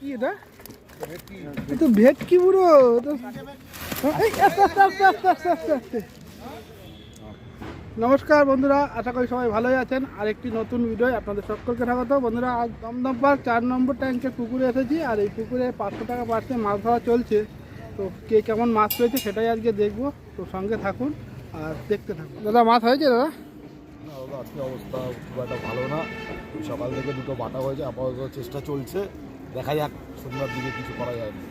কি এটা? নমস্কার বন্ধুরা, আশা করি সবাই ভালোই আছেন। আর একটি নতুন ভিডিও আপনাদের সকলকে স্বাগত। বন্ধুরা, আজ দমদম পার্ক চার নম্বর ট্যাঙ্কে পুকুরে এসেছি, আর এই পুকুরে পাঁচশো টাকা পার্সে মাছ ধরা চলছে। তো কে কেমন মাছ পেয়েছে সেটাই আজকে দেখব। তো সঙ্গে থাকুন আর দেখতে থাকুন। দাদা, মাছ হয়েছে, দাদা? আজকে অবস্থা খুব একটা ভালো না। সকাল থেকে দুটো বাটা হয়েছে আপাতত চেষ্টা চলছে। দেখা যাক সন্ধ্যার দিকে কিছু করা যায় না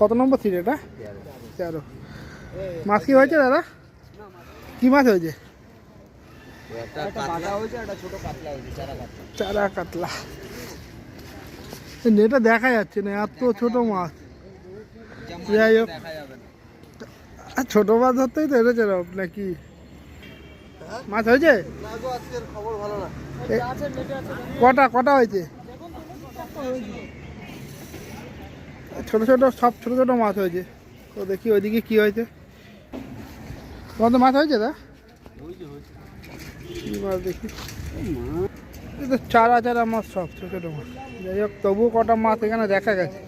কত নম্বর সিট এটা? তেরো। মাছ কি হয়েছে দাদা? কি মাছ হয়েছে? চারা কাতলা। এই নেটে দেখা যাচ্ছে না এত ছোট মাছ। যাই হোক। আর ছোট মাছ ধরতেই তো রব নাকি? মাছ হয়েছে? কটা কটা হয়েছে? ছোট ছোট, সব ছোট ছোট মাছ হয়েছে। তো দেখি ওইদিকে কি হয়েছে। তোমার তো মাছ হয়েছে, দা? মাছ চারা চারা মাছ সব, ছোট ছোট মাছ। যাই হোক, তবুও কটা মাছ এখানে দেখা গেছে।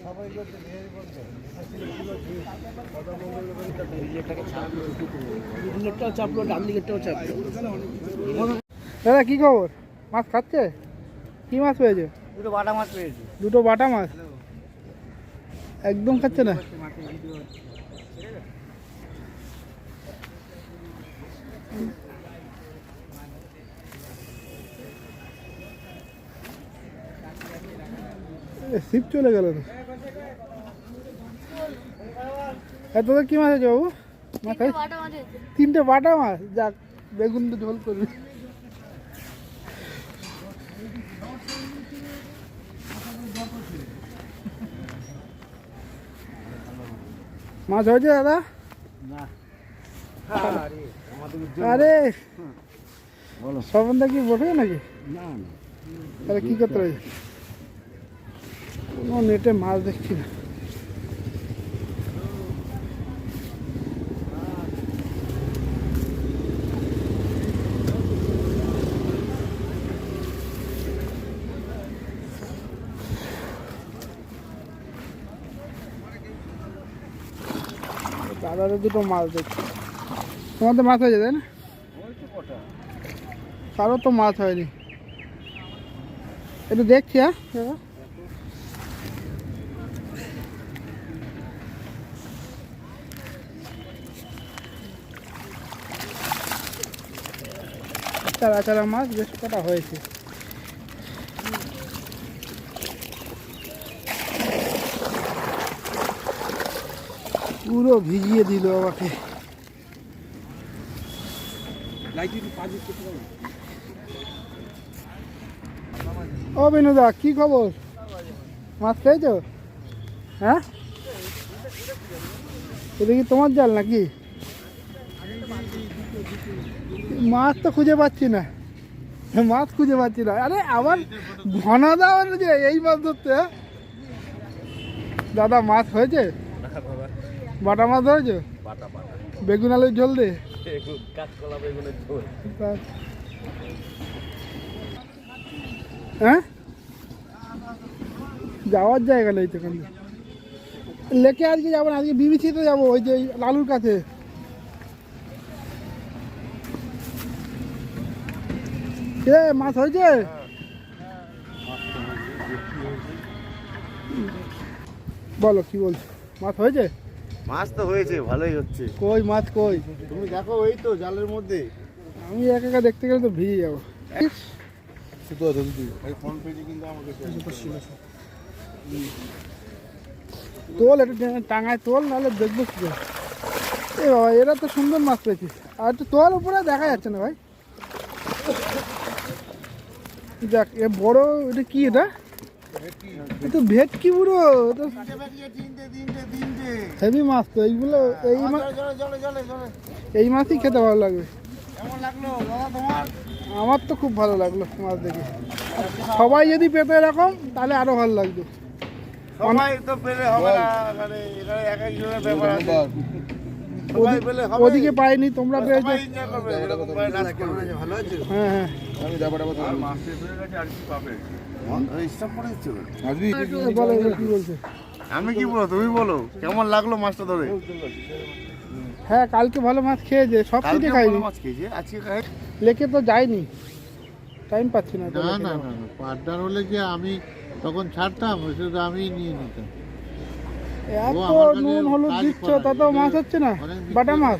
দাদা কি খবর? মাছ খাচ্ছে? কি মাছ পেয়েছে? দুটো বাটা মাছ পেয়েছি। দুটো বাটা মাছ? একদম খাচ্ছে না? শিব চলে গেল তো এত কি মাছ আছে বাবু? হয়েছে তিনটে বাটা মাছ? যাক বেগুন তো ঝোল করবি। মাছ হয়েছে দাদা? আরে! সবন্ধা কি বসে নাকি? তাহলে কি করতে হবে? কোনো নেটে মাছ দেখছি না। দাদাদের দুটো মাছ দেখছি। তোমার তো মাছ না? তো মাছ হয়নি। একটু দেখছি হ্যাঁ চারা চারা মাছ বেশ কটা হয়েছে। পুরো ভিজিয়ে দিল আমাকে। ও বিনুদা কি খবর? মাছ পেয়েছ হ্যাঁ? এটা কি তোমার জাল নাকি? মাছ তো খুঁজে পাচ্ছি না। মাছ খুঁজে পাচ্ছি না। আরে আবার ঘনা দাও যে, এই মাছ ধরতে হ্যাঁ? দাদা, মাছ হয়েছে? বাটা মাছ ধরেছো? বাটা বাটা। বেগুন আলুর ঝোল দে। কাঁচকলা বেগুনের ঝোল। হ্যাঁ? যাওয়ার জায়গা নেই তো লেকে আজকে যাব না আজকে বিবিসিতে যাব ওই যে লালুর কাছে। মাছ হয়েছে? বলো কি বলছো? মাছ হয়েছে? মাছ তো হয়েছে ভালোই হচ্ছে। কই মাছ কই? তুমি দেখো ওই তো জালের মধ্যে। আমি একা একা দেখতে গেলে তো ভিজে যাব। শুধু আছে ফোন পেয়েছি কিন্তু আমাকে তোল একটু টাঙায় তোল নাহলে দেখব কি এ বাবা এরা তো সুন্দর মাছ পেয়েছিস আর একটু তোল উপরে দেখা যাচ্ছে না ভাই। যাক এ বড় এটা কি এটা? তো ভেটকি বুড়ো? হেভি মাছ তো, এইগুলো এই এই মাছই খেতে ভালো লাগবে। আমার তো খুব ভালো লাগল মাছ দেখে। সবাই যদি পেতো এরকম, তাহলে আরও ভালো লাগতো সবাই তো পেলে হবে না এখানে এখানে এক একজনের ব্যাপার আছে। ওদিকে পাইনি তোমরা পেয়েছ। হ্যাঁ আমি কি বলো তুমি বলো। কেমন লাগল মাছটা ধরে? হ্যাঁ কালকে ভালো মাছ খেয়েছে সব থেকে খাইনি। বড় মাছ খেয়েছে? আজকে খাই লেকে তো যায়নি। টাইম পাচ্ছি না না না। না না পার্টনার হলে যে আমি তখন ছাড়তাম শুধু আমি নিয়ে নিতাম। এত নুন হলুদ দিচ্ছ। তাতেও মাছ হচ্ছে না অনেক বাটা মাছ।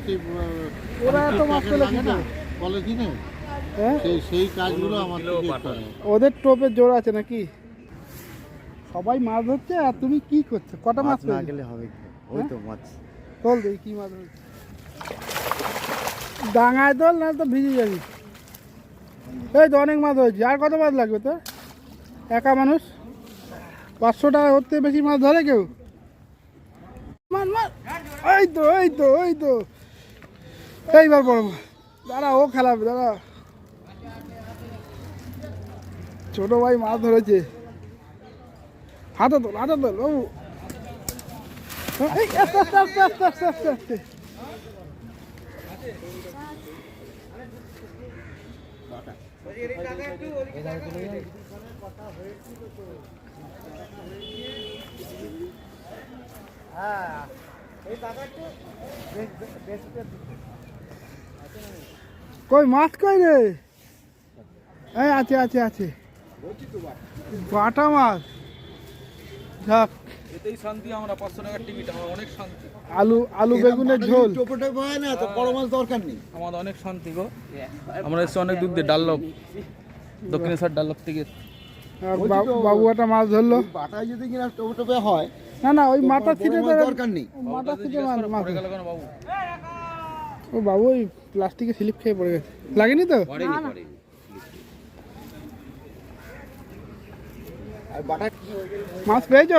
ওরা এত মাছ পেলে কি না পলিথিনে হ্যাঁ সেই সেই কাজগুলো আমার ওদের টোপের জোর আছে নাকি? সবাই মাছ ধরছে আর তুমি কি করছ? কটা মাছ না? গেলে হবে ওই তো মাছ। তোল দেখি কি মাছ ধরছে? ডাঙায় তোল না তো ভিজে যাবি। এই তো অনেক মাছ হয়েছে আর কত মাছ লাগবে তো একা মানুষ? পাঁচশো টাকা হতে বেশি মাছ ধরে কেউ? এই তো এই তো এই তো। এইবার বড় দাঁড়া, ও খেলাবে, দাঁড়া। ছোট ভাই মাছ ধরেছে। হাতে তোল হাতে তোল, বাবু। আস্তে কই মাছ কই রে? এই আছে আছে আছে। বাটা মাছ। যাক এতেই শান্তি আমরা পাঁচশো টাকার টিকিট আমার অনেক শান্তি। আলু আলু বেগুনের ঝোল। হয় না তো বড় মাছ দরকার নেই। আমাদের অনেক শান্তি গো। আমরা এসছি অনেক দূর দিয়ে ডাল্লক দক্ষিণেশ্বর ডাল্লক থেকে। বা- বাবু একটা মাছ ধরলো। বাটায় যদি কিনা টোপে টোপে হয় না না ওই মাথা ছিটে মাছ দরকার নেই। মাথা ছিটে পড়ে গেল কেন বাবু? ও বাবু ওই প্লাস্টিকে স্লিপ খেয়ে পড়ে গেছে। লাগেনি তো? আর মাছ পেয়েছ?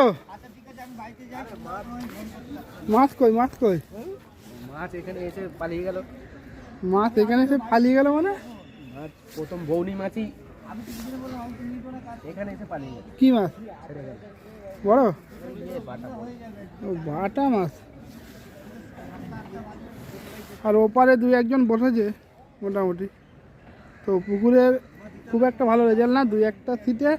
মাছ কই মাছ কই? মাছ এখানে এসে পালিয়ে গেল। মাছ এখানে এসে ফালিয়ে গেল মানে? প্রথম বৌনি মাছই কি মাছ? বড়? ও বাটা মাছ? আর ওপারে দুই একজন বসেছে মোটামুটি। তো পুকুরের খুব একটা ভালো রেজাল্ট না। দুই একটা সিটে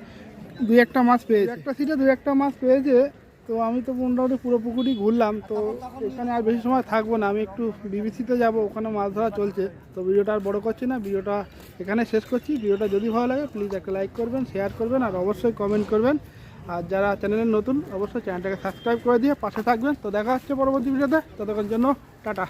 দুই একটা মাছ পেয়েছে। একটা সিটে দুই একটা মাছ পেয়েছে। তো আমি তো মোটামুটি পুরো পুকুরই ঘুরলাম তো এখানে আর বেশি সময় থাকব না আমি একটু বিবিসিতে যাব ওখানে মাছ ধরা চলছে। তো ভিডিওটা আর বড়ো করছি না ভিডিওটা এখানে শেষ করছি। ভিডিওটা যদি ভালো লাগে প্লিজ একটা লাইক করবেন শেয়ার করবেন আর অবশ্যই কমেন্ট করবেন। আর যারা চ্যানেলের নতুন অবশ্যই চ্যানেলটাকে সাবস্ক্রাইব করে দিয়ে পাশে থাকবেন। তো দেখা হচ্ছে পরবর্তী ভিডিওতে ততক্ষণ জন্য টাটা।